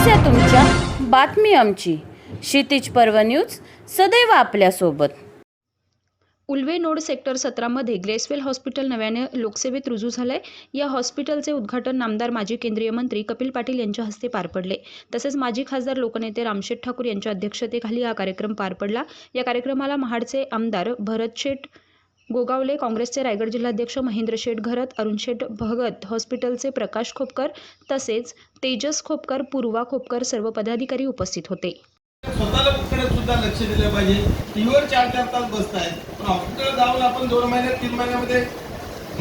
समस्या तुमच्या बातमी आमची. क्षितिज पर्व न्यूज सदैव आपल्यासोबत. उल्वे नोड सेक्टर सतरामध्ये ग्रेसवेल हॉस्पिटल नव्याने लोकसेवेत रुजू झालंय. या हॉस्पिटलचे उद्घाटन नामदार माजी केंद्रीय मंत्री कपिल पाटील यांच्या हस्ते पार पडले. तसेच माजी खासदार लोकनेते रामशेठ ठाकूर यांच्या अध्यक्षतेखाली हा कार्यक्रम पार पडला. या कार्यक्रमाला महाडचे आमदार भरत शेठ गोगावले काँग्रेसचे रायगड जिल्हाध्यक्ष महेंद्र शेठ घरत अरुण शेठ भगत हॉस्पिटलचे प्रकाश खोपकर तसेच तेजस खोपकर पूर्वा खोपकर सर्व पदाधिकारी उपस्थित होते. स्वतःला कुठकडे सुद्धा लक्ष दिलं पाहिजे. टीव्हीवर चार चार तास बसतायत. पण हॉस्पिटल जाऊन आपण दोन महिन्यात तीन महिन्यामध्ये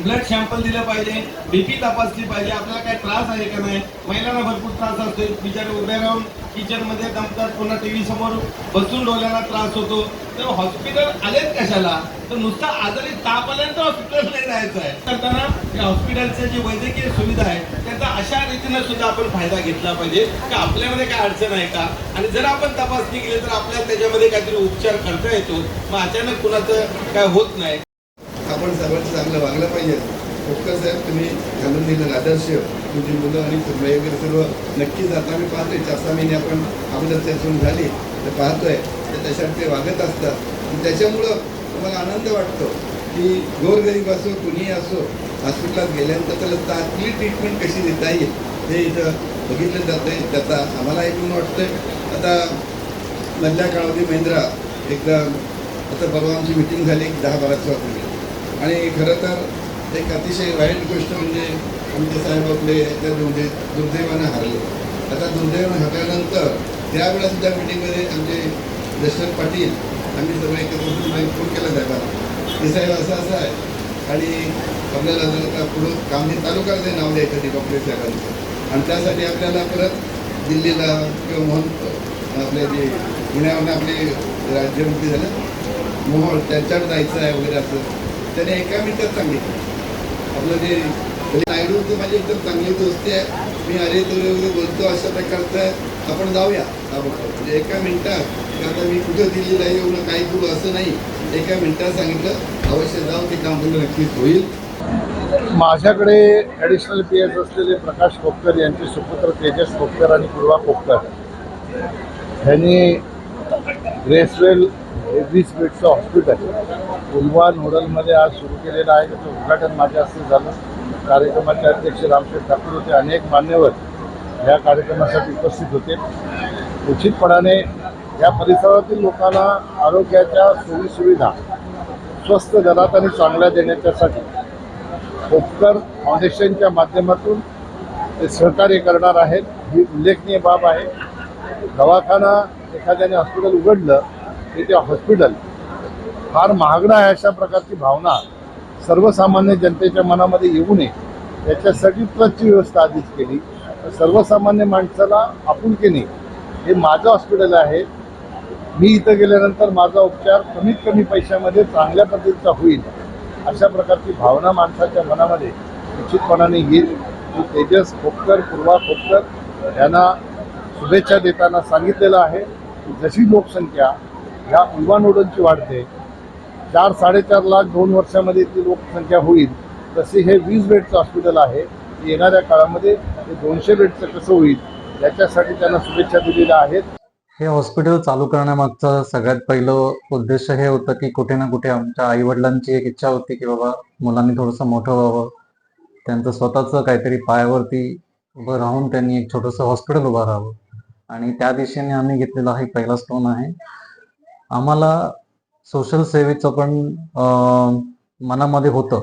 ब्लड सॅम्पल दिलं पाहिजे बीपी तपासली पाहिजे आपल्याला काय त्रास आहे का नाही? महिलांना भरपूर त्रास असतो बिचारे उभ्या राहून किचनमध्ये दमतात पुन्हा टीव्ही समोर बसून डोळ्याला त्रास होतो. तर हॉस्पिटल आलेत कशाला? तर नुसता आजारी ताप आल्यानंतर हॉस्पिटल नाही जायचं आहे. करताना या हॉस्पिटलच्या जी वैद्यकीय सुविधा आहे त्याचा अशा रीतीने सुद्धा आपण फायदा घेतला पाहिजे की आपल्यामध्ये काय अडचण आहे का? आणि जर आपण तपासणी केली तर आपल्याला त्याच्यामध्ये काहीतरी उपचार करता येतो. मग अचानक कुणाचं काय होत नाही. आपण सर्वांचं चांगलं वागलं पाहिजे. खोपकर साहेब तुम्ही घालून दिलेलं आदर्श तुमची मुलं आणि सुनबाई वगैरे सर्व नक्कीच आता आम्ही पाहतोय. चार सहा महिने आपण अगोदर त्यातून झाली तर पाहतोय. तर त्याच्यात ते वागत असतात. आणि त्याच्यामुळं तुम्हाला आनंद वाटतो की गोरगरीब असो कुणीही असो हॉस्पिटलात गेल्यानंतर त्याला चांगली ट्रीटमेंट कशी देता येईल हे इथं बघितलं जातं आहे त्याचा आम्हाला ऐकून आहे आता मधल्या काळामध्ये महिंद्रा एकदा आता परवा आमची मिटिंग झाली एक दहा बाराच्या दिवसापूर्वी आणि खरं तर एक अतिशय वाईट गोष्ट म्हणजे आमचे साहेब आपले त्या दुर्दे दुर्दैवानं हरले. आता दुर्दैवानं हरल्यानंतर त्यावेळेस त्या मिटिंगमध्ये आमचे दशरथ पाटील आम्ही सगळे एकत्र फोन केला साहेबांना की साहेब असं असं आहे. आणि आपल्याला जर का पुढं काम हे चालू करायचं नाव द्यायचं ते डॉक्टर साहेबांचं. आणि त्यासाठी आपल्याला परत दिल्लीला किंवा मोहन आपले जे पुण्यावरून आपले राज्यमंत्री झाले मोहन त्यांच्यावर जायचं आहे वगैरे असं. त्याने एका मिनिटात सांगितलं. आपलं जे नायडू माझी एकदम चांगली दोस्ती आहे. मी अरे तुरे वगैरे बोलतो अशा प्रकारचं आपण जाऊया. म्हणजे एका मिनिटात की आता मी कुठं दिली नाही एवढं काही करू असं नाही. एका मिनिटात सांगितलं अवश्य जाऊ ते काम तुला नक्कीच होईल. माझ्याकडे ॲडिशनल पी एस असलेले प्रकाश खोपकर यांचे सुपुत्र तेजस खोपकर आणि पूर्वा खोपकर यांनी ग्रेसवेल वीस बेडचं हॉस्पिटल उलवा नोडलमध्ये आज सुरू केलेलं आहे. त्याचं उद्घाटन माझ्या हस्ते झालं. कार्यक्रमाचे अध्यक्ष रामशेठ ठाकूर होते. अनेक मान्यवर या कार्यक्रमासाठी उपस्थित होते. उचितपणाने या परिसरातील लोकांना आरोग्याच्या सोयीसुविधा स्वस्त दरात आणि चांगल्या देण्याच्यासाठी उपकर फाउंडेशनच्या माध्यमातून ते सहकार्य करणार आहेत. ही उल्लेखनीय बाब आहे. दवाखाना एखाद्याने हॉस्पिटल उघडलं की ते हॉस्पिटल फार महागडं आहे अशा प्रकारची भावना सर्वसामान्य जनतेच्या मनामध्ये येऊ नये. त्याच्यासाठी ट्रस्टची व्यवस्था आधीच केली. तर सर्वसामान्य माणसाला आपुलकीने हे माझं हॉस्पिटल आहे. मी इथं गेल्यानंतर माझा उपचार कमीत कमी पैशामध्ये चांगल्या पद्धतीचा होईल अशा प्रकारची भावना माणसाच्या मनामध्ये निश्चितपणाने येईल. मी तेजस खोपकर पूर्वा खोपकर यांना शुभेच्छा देताना सांगितलेलं आहे की जशी लोकसंख्या ह्या युवा नोडलची वाढते चार साडेचार लाख दोन वर्षामध्ये ती लोकसंख्या होईल. तसे हे वीस बेडचं हॉस्पिटल आहे. येणाऱ्या काळामध्ये ते दोनशे बेडचं कसं होईल याच्यासाठी त्यांना शुभेच्छा दिलेल्या आहेत. हे हॉस्पिटल चालू करण्यामागचं सगळ्यात पहिलं उद्देश हे होतं की कुठे ना कुठे आमच्या आई वडिलांची एक इच्छा होती की बाबा मुलांनी थोडंसं मोठं व्हावं. त्यांचं स्वतःचं काहीतरी पायावरती उभं राहून त्यांनी एक छोटंसं हॉस्पिटल उभं राहावं. आणि त्या दिशेने आम्ही घेतलेला हा पहिला स्टोन आहे. आम्हाला सोशल सेवेचं पण मनामध्ये होतं.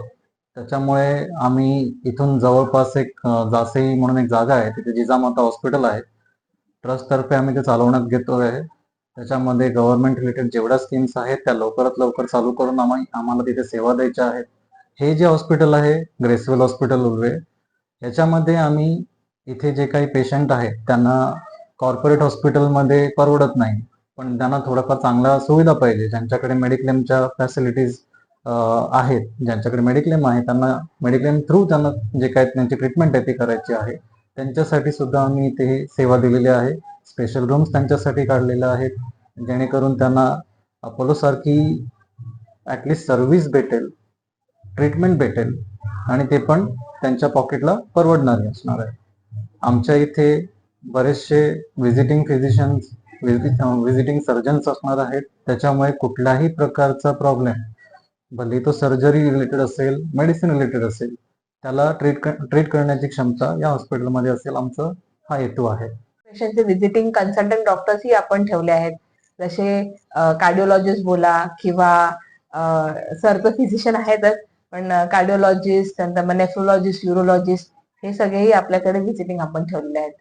त्याच्यामुळे आम्ही इथून जवळपास एक जासई म्हणून एक जागा आहे तिथे जिजामाता हॉस्पिटल आहे. ट्रस्टतर्फे आम्ही ते चालवण्यात घेतो आहे त्याच्यामध्ये गव्हर्नमेंट रिलेटेड जेवढ्या स्कीम्स आहेत त्या लवकरात लवकर चालू करून आम्ही आम्हाला तिथे सेवा द्यायच्या आहेत. हे जे हॉस्पिटल आहे ग्रेसवेल हॉस्पिटल उर्वे याच्यामध्ये आम्ही इथे जे काही पेशंट आहेत त्यांना कॉर्पोरेट हॉस्पिटलमध्ये परवडत नाही. पण त्यांना थोडंफार चांगल्या सुविधा पाहिजे. ज्यांच्याकडे मेडिक्लेमच्या फॅसिलिटीज आहेत ज्यांच्याकडे मेडिक्लेम आहे त्यांना मेडिक्लेम थ्रू त्यांना जे काय त्यांची ट्रीटमेंट आहे ती करायची आहे. त्यांच्यासाठी सुद्धा आम्ही इथे सेवा दिलेली आहे. स्पेशल रूम्स त्यांच्यासाठी काढलेल्या आहेत. जेणेकरून त्यांना अपोलोसारखी ॲटलिस्ट सर्व्हिस भेटेल ट्रीटमेंट भेटेल आणि ते पण त्यांच्या पॉकेटला परवडणारी असणार आहे. आमच्या इथे बरेचसे व्हिजिटिंग फिजिशियन्स व्हिजिटिंग सर्जन्स असणार आहेत. त्याच्यामुळे कुठल्याही प्रकारचा प्रॉब्लेम भले तो सर्जरी रिलेटेड असेल मेडिसिन रिलेटेड असेल त्याला ट्रीट ट्रीट करण्याची क्षमता या हॉस्पिटलमध्ये असेल आमचं हा हेतू आहे. पेशंटचे व्हिजिटिंग कन्सल्टंट डॉक्टर्सही आपण ठेवले आहेत. जसे कार्डिओलॉजिस्ट बोला किंवा सर तर फिजिशियन आहेतच पण कार्डिओलॉजिस्ट नंतर मग नेफ्रोलॉजिस्ट युरोलॉजिस्ट हे सगळेही आपल्याकडे व्हिजिटिंग आपण ठेवलेले आहेत.